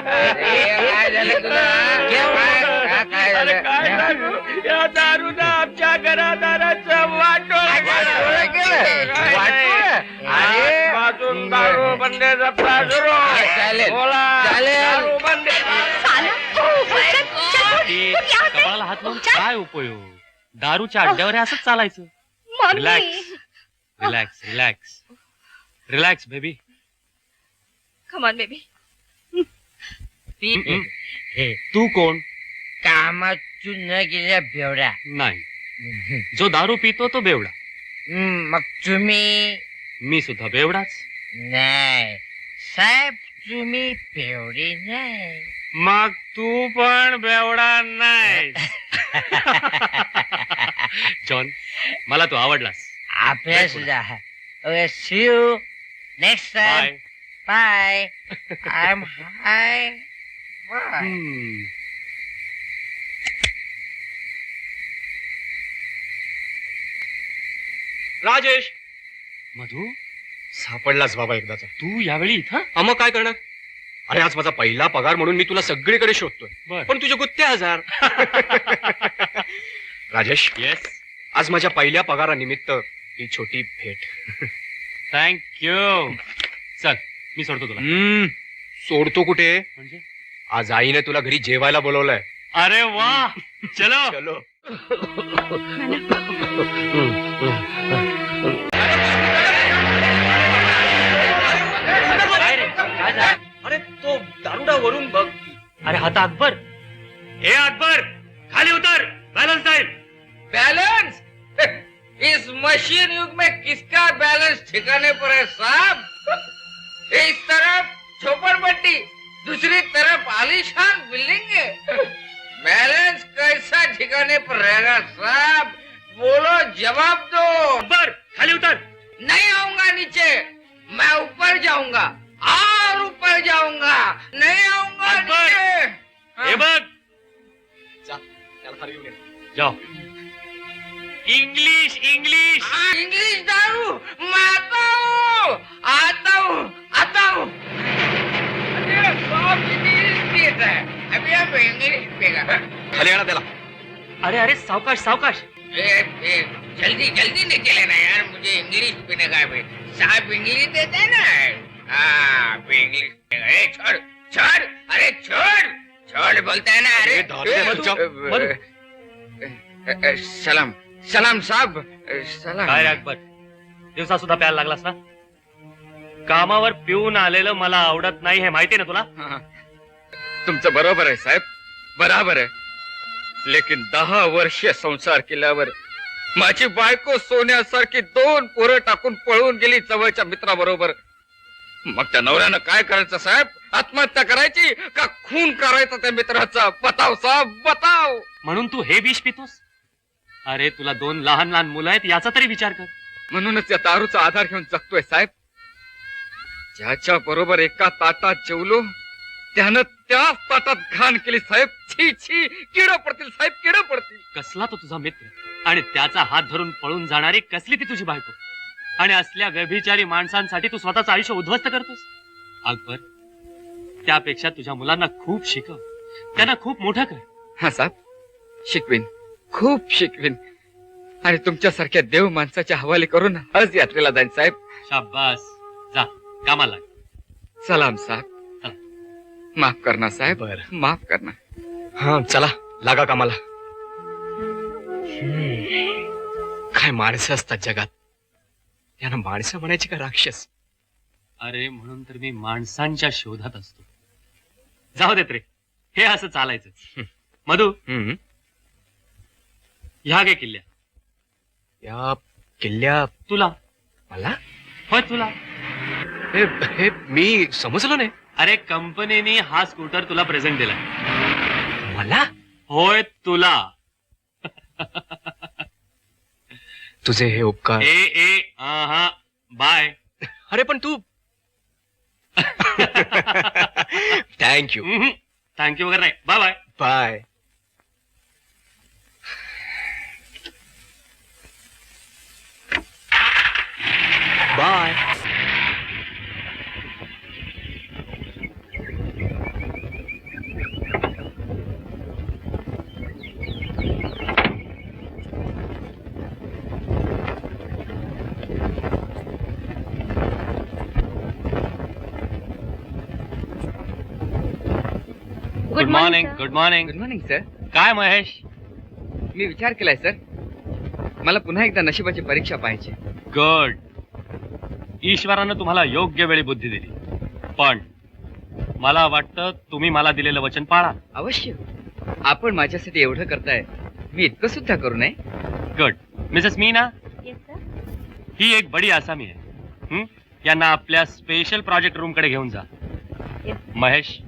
काय झालं तुला काय काय- काय अरे झालं काय सांगू? या दारूनं आमच्या घरादाराचं वाटोळ केलं? वाटोळं? अरे. आजपासून दारू बंदीचा प्रादुर्भाव चालेल. बोला चालेल. दारू बंदी कपाळाला हात लावून काय उपयोग दारूच्या अड्ड्यावर हे असंच चालायचं relax relax relax relax baby come on baby तू कोण कामात न गेल्या बेवड्या नाही जो दारू पितो तो बेवडा हम्म, मग तुम्ही मी सुद्धा बेवडाच नाही साहेब तुम्ही बेवडे नाही मग तू पण बेवडा नाही जॉन मला तू आवडलास आपल्या सुद्धा okay see you next time bye bye I am hi bye hmm. Rajesh! Madhu? सापडलाच बाबा एकदाचा. तू यावेळी इथं? हा मग काय करणार? अरे आज माझा पहिला पगार म्हणून मी तुला सगळीकडे शोधतोय. बर. पण तुझे गुत्ते हजार राजेश येस आज माझ्या पहिल्या पगारानिमित्त ही छोटी भेट. थँक्यू चल मी सोडतो तुला. हम्म, सोडतो कुठे? म्हणजे? आज आईने तुला घरी जेवायला बोलवलंय. अरे वा. चलो. चलो. काय रे काय झालं अरे तो दारुडा वरून बघ. अरे हात अकबर. ए अकबर खाली उतर. बॅलन्स टाइम बैलेंस इस मशीन युग में किसका बैलेंस ठिकाने पर है साहब? इस तरफ झोपड़पट्टी. दूसरी तरफ़ आलीशान बिल्डिंग है। बैलेंस कैसा ठिकाने पर रहेगा साहब? बोलो जवाब दो। अकबर खाली उतर। नहीं आऊँगा नीचे। मैं ऊपर जाऊँगा और ऊपर जाऊँगा। नहीं आऊँगा नीचे। हे. जाओ। इंग्लिश इंग्लिश इंग्लिश दारू। मैं आता हूँ आता हूँ आता हूँ। खाली आणा त्याला अरे अरे सावकाश सावकाश। जल्दी जल्दी निकले लेना यार मुझे इंग्लिश पीने का है भाई साहब इंग्लिश देते हैं ना? हाँ इंग्लिश ए छोड़ छोड़ अरे छोड़ छोड़ बोलते हैं ना अरे। अरे, सलाम सलाम साहब सलाम। काय रे अकबर? दिवसा सुद्धा प्यायला लागलास ना? कामावर पिऊन आलेलं मला आवडत नाही हे माहिती ना तुला? हा. तुमचं बरोबर आहे साहेब. बराबर आहे. लेकिन दहा वर्ष संसार केल्यावर माझी बायको सोन्यासारखी दोन पोरं टाकून पळून गेली जवळच्या मित्राबरोबर. मग त्या नवऱ्यानं काय करायचं साहेब? आत्महत्या करायची का खून करायचा त्या मित्राचा? बताव साहेब बताव. म्हणून तू हे विष पितोस? अरे तुला दोन लहान लहान मुलं आहेत याचा तरी विचार कर. म्हणूनच या दारूचा आधार घेऊन जगतोय साहेब. ज्याच्या बरोबर एका ताटात जेवलो त्यानं त्याच ताटात घाण केली साहेब. छी छी. किड पडतील साहेब किड पडतील. कसला तो तुझा मित्र? आणि त्याचा हात धरून पळून जाणारी कसली ती तुझी बायको? आणि असल्या व्यभिचारी माणसांसाठी तू स्वतःचं आयुष्य उद्ध्वस्त करतोस? अकबर त्यापेक्षा तुझ्या मुलांना खूप शिकव. त्यांना खूप मोठं कर. हा साहेब. शिकवीन. खूप शिकवीन. आणि तुमच्यासारख्या देव माणसाच्या हवाले करून हज यात्रेला जाईन साहेब. शाबास. जा. कामाला. सलाम साहेब. माफ करना साहेब. बर. माफ करना. हा चला. लागा कामाला. काय माणसं असतात जगात. त्यांना माणसं म्हणायची का राक्षस? अरे म्हणून तर मी माणसांच्या शोधात असतो. जाऊ देत रे. हे असं चालायचं. मधू. हम्म. ह्या गे किल्ल्या. या किल्ल्या तुला. मला? होय तुला. हे हे मी समजलो नाही. अरे कंपनीने हा स्कूटर तुला प्रेझेंट दिलाय. मला? होय तुला. तुझे हे उपकार. ए ए हा बाय. अरे पण तू थँक्यू थँक्यू वगैरे नाही. Bye bye bye bye morning good morning good morning sir काय महेश? मी विचार केलाय सर मला पुन्हा एकदा नशिबाची परीक्षा पाहिजे गुड ईश्वरानं तुम्हाला योग्य वेळी बुद्धी दिली. पण मला वाटतं तुम्ही मला दिलेलं वचन पाळा. अवश्य. आपण माझ्यासाठी एवढं करताय मी इतकं सुद्धा करू नये. गुड मिसेस मीना ही एक बडी आसामी आहे. हं? यांना आपल्या स्पेशल प्रोजेक्ट रूमकडे घेऊन जा. Mahesh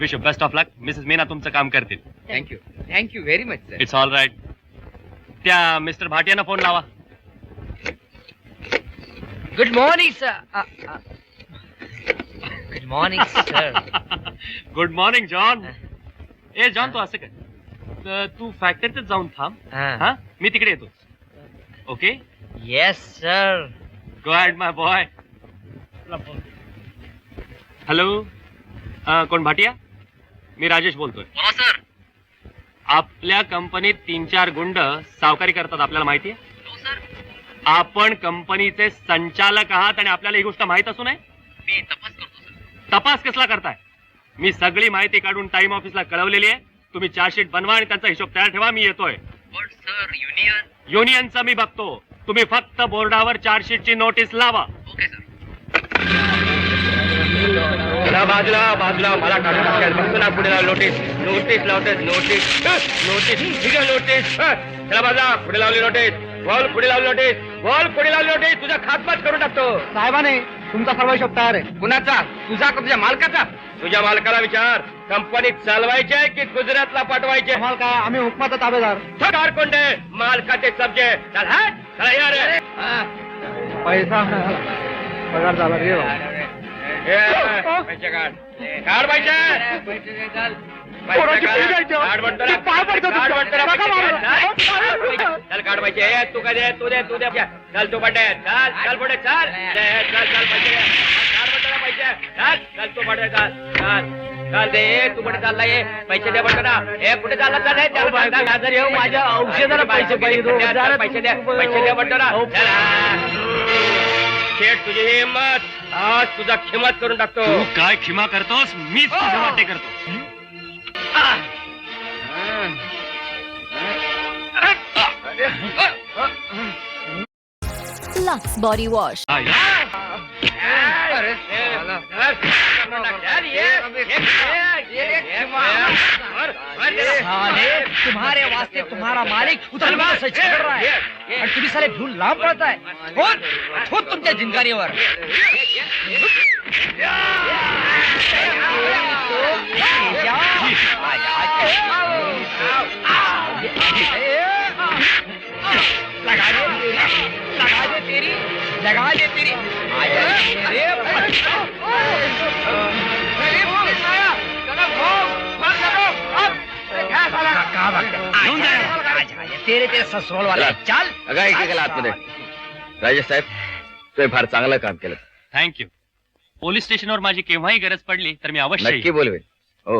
wish you best of luck Mrs Meena तुमचं काम करतील. Thank you thank you very much sir it's all right त्या मिस्टर भाटियांना फ़ोन लावा. Good morning sir good morning sir good morning John ए John तू असं कर. तू फॅक्टरीतच जाऊन थांब. हा. मी तिकडे येतो. Okay yes sir go and my boy hello कोण भाटिया? मी राजेश बोलतोय. सर. आपल्या कंपनीत तीन चार गुंड सावकारी करतात आपल्याला माहिती आहे? आपण कंपनीचे संचालक आहात आणि आपल्याला ही गोष्ट माहीत असू नये? मी तपास करतो तपास कसला करताय? मी सगळी माहिती काढून टाइम ऑफिसला कळवलेली आहे. तुम्ही चार्जशीट बनवा आणि त्यांचा हिशोब तयार ठेवा मी येतोय. युनियनचा मी बघतो. तुम्ही फक्त बोर्डावर चार्जशीटची नोटीस लावा. बाजूला बाजूला मला काढून बघतो ना पुढे लाव नोटीस नोटीस लावते नोटीस नोटीस ठीक आहे नोटीस चला बाजूला पुढे लावली नोटीस बोल पुढे लावली नोटीस बोल पुढे लावली नोटीस तुझा खातपात करून टाकतो. साहेबाने तुमचा सर्व तयार आहे. कुणाचा? तुझा का तुझ्या मालकाचा? तुझ्या मालकाला विचार. कंपनीत चालवायचे आहे की गुजरातला पाठवायचे? आम्हाला काय? आम्ही हुकमाचा ताबेदार. ठकार कोंडे मालकाचे सबजे चल हा चला या रे. पैसा. पगार झाला रे. ए, पैसे काढ काढ पैसे पैसे काढ. काढ म्हणतो ना. काढ म्हणतो ना पैसे. चल काढ पैसे ए, तू काय दे तू दे तू दे चल तू पडे चल चल पुढे चल दे, चल चल पैसे दे. काढ म्हणतो ना पैसे चल चल तू पडे चल चल चल दे ए, तू पुढे चालला ये पैसे दे म्हणतो ना ए कुठे चालला चल ए, चल, चल, चल, चल, येऊ माझ्या औषधाला पैसे पाहिजे चल, पैसे दे पैसे दे म्हणतो ना चल, हा. शेठ तुझी हिंमत आज तुझा खिमत करून टाकतो तू काय खिमा करतोस मीच तुझे वाटे करतो लक्स बॉडी वॉश हा, या. अरे साले, तुम्हारे वास्ते तुम्हारा मालिक उधर से छेड़ रहा है। और तुम्ही साले भिवून लांब पडताय खोद खोद तुमच्या जिंकारीवर लगा दे लगा दे तेरी। लगा दे तेरी। तेरे तेरे ससुराल वाले। चल अगं एक केला आतमध्ये राजेश साहेब तुम्ही फार चांगलं काम केलं। थँक्यू पोलीस स्टेशनवर माझी केव्हाही गरज पडली तर मी अवश्य नक्की येईन. बोलवेल हो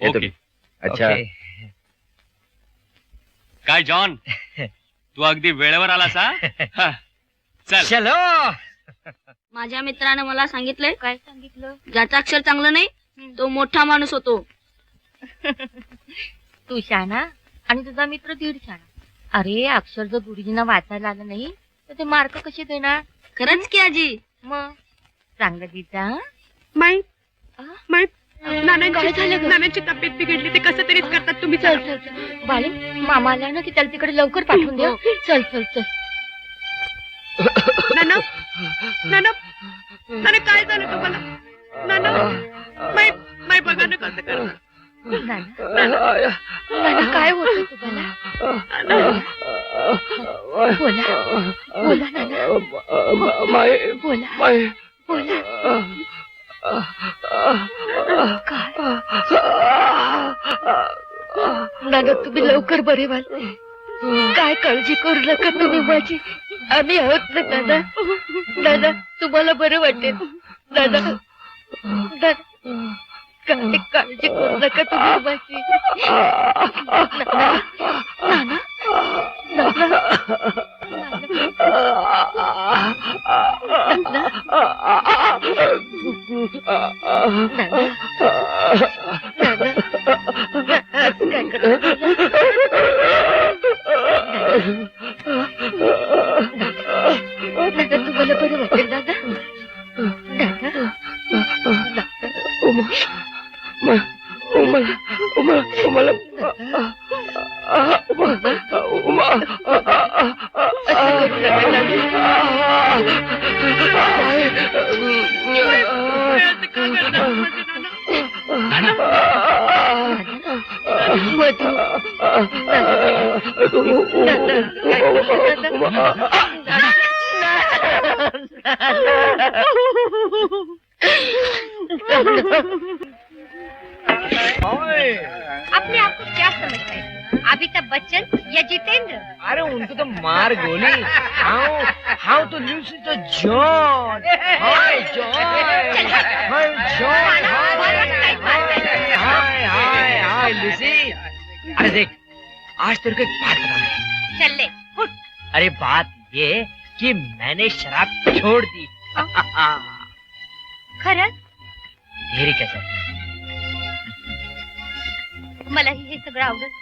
येतो ओके मी. अच्छा। ओके. काय जॉन? तू अगदी वेळेवर आलास हा? हा. चल. चलो. माझ्या मित्रानं मला सांगितलंय काय सांगितलं? ज्याचं अक्षर चांगलं नाही तो मोठा माणूस होतो. तू शाणा आणि तुझा मित्र दीड शाणा अरे अक्षर जर गुरुजींना वाचायला आलं नाही तर ते मार्क कसे देणार? खरंच की आजी? मग? चांगलं दिसा माई नानांची तब्येत बिघडली ते कसं तरीच करतात तुम्ही चल चला. चल बाले मामा आला ना की त्याला तिकडे लवकर पाठवून द्या चल चल चल. नाना नाना नाना काय झालं तुम्हाला? नाना माई माई बघा ना कसं करतात. नाना नाना काय होतं तुम्हाला? बोला. बोला नाना. बोला. बोला. काय? नाना तुम्ही लवकर बरे व्हाल काय काळजी करू नका तुम्ही माझी. आम्ही आहोत ना दादा दादा तुम्हाला बरं वाटेल. दादा दादा काय काळजी करू नका तुम्ही माझी नाना नाना अपने आप को क्या समझते हैं अमिताभ बच्चन या जितेंद्र अरे उनको तो मार गोली हाउ हाउ तो लूसी तो John hi John hi John hi hi hi Lucy अरे देख आज तेरे को एक बात बताना है चल ले अरे बात ये कि मैंने शराब छोड़ दी। खरंच? तेरी कसम मलाही हे सगळं आवडत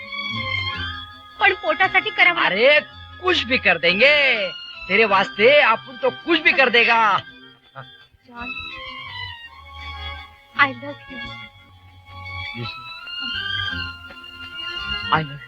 पण पोटासाठी करावं लागतं. अरे कुछ भी कर देंगे. तेरे वास्ते अपन तो कुछ भी कर देगा. John I love you I love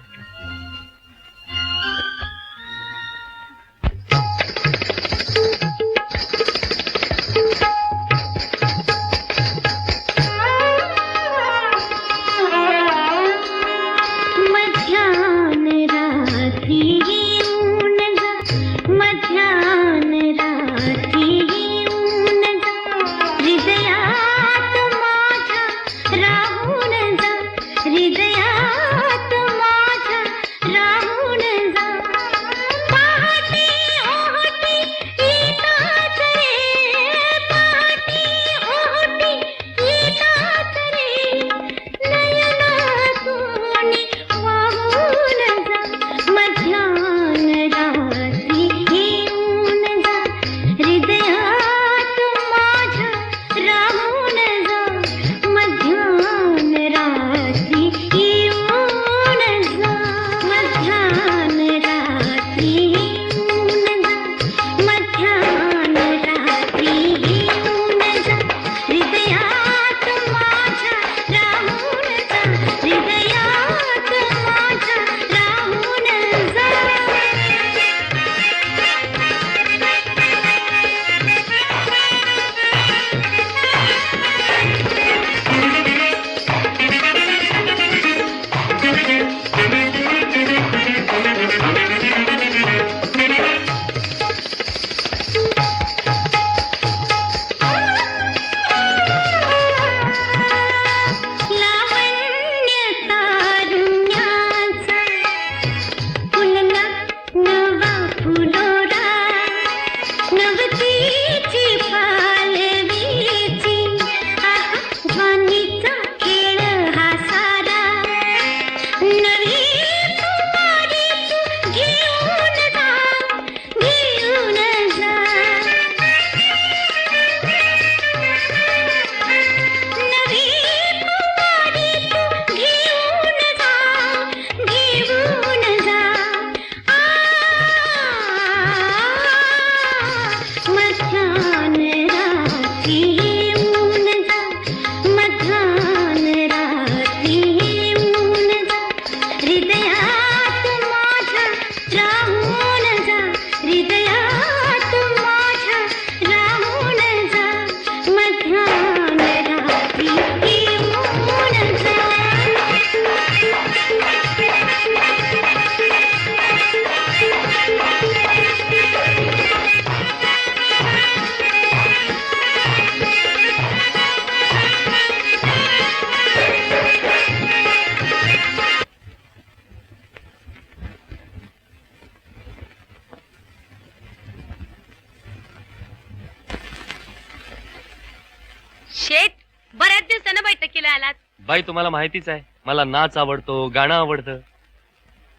बाई तुम्हाला माहितीच आहे मला नाच आवडतो गाणं आवडतं.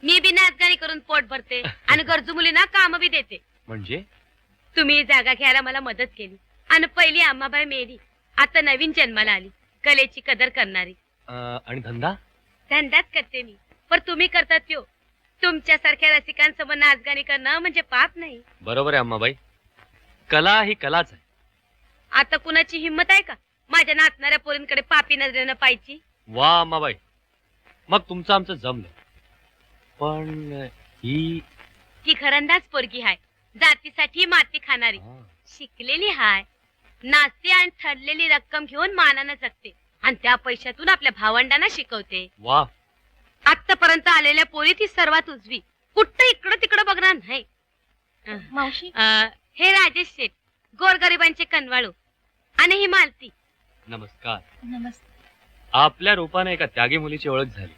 मी बी नाचगाणी करून पोट भरते आणि गरजू मुलींना काम बी देते. म्हणजे? तुम्ही जागा घ्यायला मला मदत केली आणि पहिली अम्माबाई मेली. आता नवीन जन्माला आली. कलेची कदर करणारी. अं, आणि धंदा? धंदाच करते मी. पर तुम्ही करतात त्यो. तुमच्यासारख्या रसिकांसमोर नाचगाणी करणं म्हणजे पाप नाही. बरोबर आहे अम्माबाई कला ही कलाच आहे. आता कुणाची हिंमत आहे का? माझ्या नाचणाऱ्या पोरींकडे पापी नजरेनं पाहिजे वा अम्माबाई. मग तुमचं आमचं जमलं. पण ही ती घरंदाज पोरगी हाय. जातीसाठी माती खाणारी. शिकलेली हाय. नाचते आणि ठरलेली रक्कम घेऊन मानानं जगते. आणि त्या पैशातून आपल्या भावंडांना शिकवते. वा. आतापर्यंत आलेल्या पोरी ती सर्वात उजवी. कुठं इकडं तिकडं बघणार नाही. मावशी? अं, हे राजेश शेठ गोरगरिबांचे कनवाळू. आणि ही मालती. नमस्कार. नमस्ते आपल्या रूपाने एका त्यागी मुलीची ओळख झाली.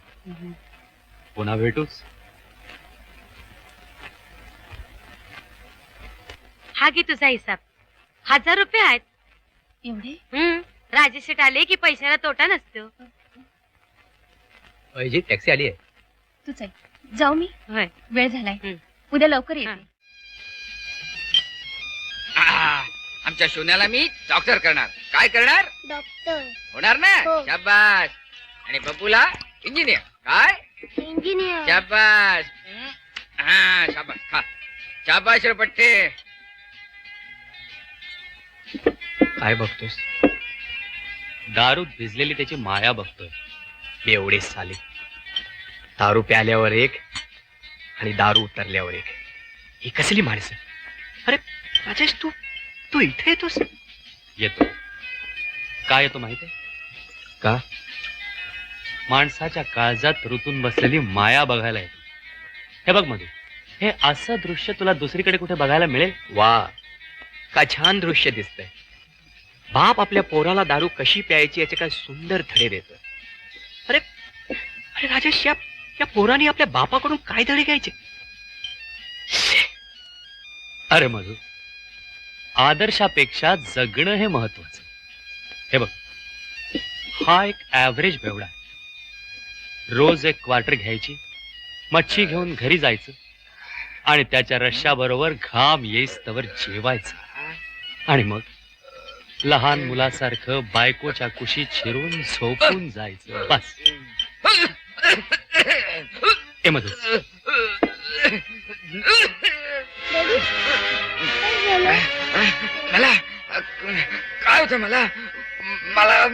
पुन्हा भेटूच. हा घे तुझा हिसाब. हजार रुपये आहेत. एवढे? हम्म. राजेश शेठ आले की पैशाला तोटा नसतो. अजित टॅक्सी आली आहे. तू चल जाऊ मी. होय. वेळ झालाय. हं. उद्या लवकर येते. हा. आ, आमच्या सोन्याला मी डॉक्टर करणार. काय करणार? डॉक्टर. होणार ना? हो. शाबास. आणि बबूला इंजिनियर. काय? इंजिनियर. शाबास. हा शाबास. खा. शाबास रे पट्टे. काय बघतोस दारूत भिजलेली त्याची माया बघतोय. एवढे साले. दारू प्याल्यावर एक आणि दारू उतरल्यावर एक. ही कसली माणसं? अरे राजेश तू तू इथे येतोस? येतो. काय येतो माहितीये का? माणसाच्या काळजात ऋतून बसलेली माया बघायला येतो. हे बघ मधू हे असं दृश्य तुला दुसरीकडे कुठे बघायला मिळेल? वा काय छान दृश्य दिसतंय. बाप आपल्या पोराला दारू कशी प्यायची याचे काय सुंदर धडे देत अरे अरे राजेश या या पोराने आपल्या बापाकडून काय धडे घ्यायचे? अरे मधू आदर्शापेक्षा जगणं हे महत्वाचं. हे बघ. हा एक ऍव्हरेज बेवडा आहे. रोज एक क्वार्टर घ्यायची मच्छी घेऊन घरी जायचं आणि त्याच्या रश्श्याबरोबर घाम येईस्तवर जेवायचं. आणि मग लहान मुलासारखं बायकोच्या कुशीत शिरून झोपून जायचं. बस. ए मधू. मला काय होतं मला? मला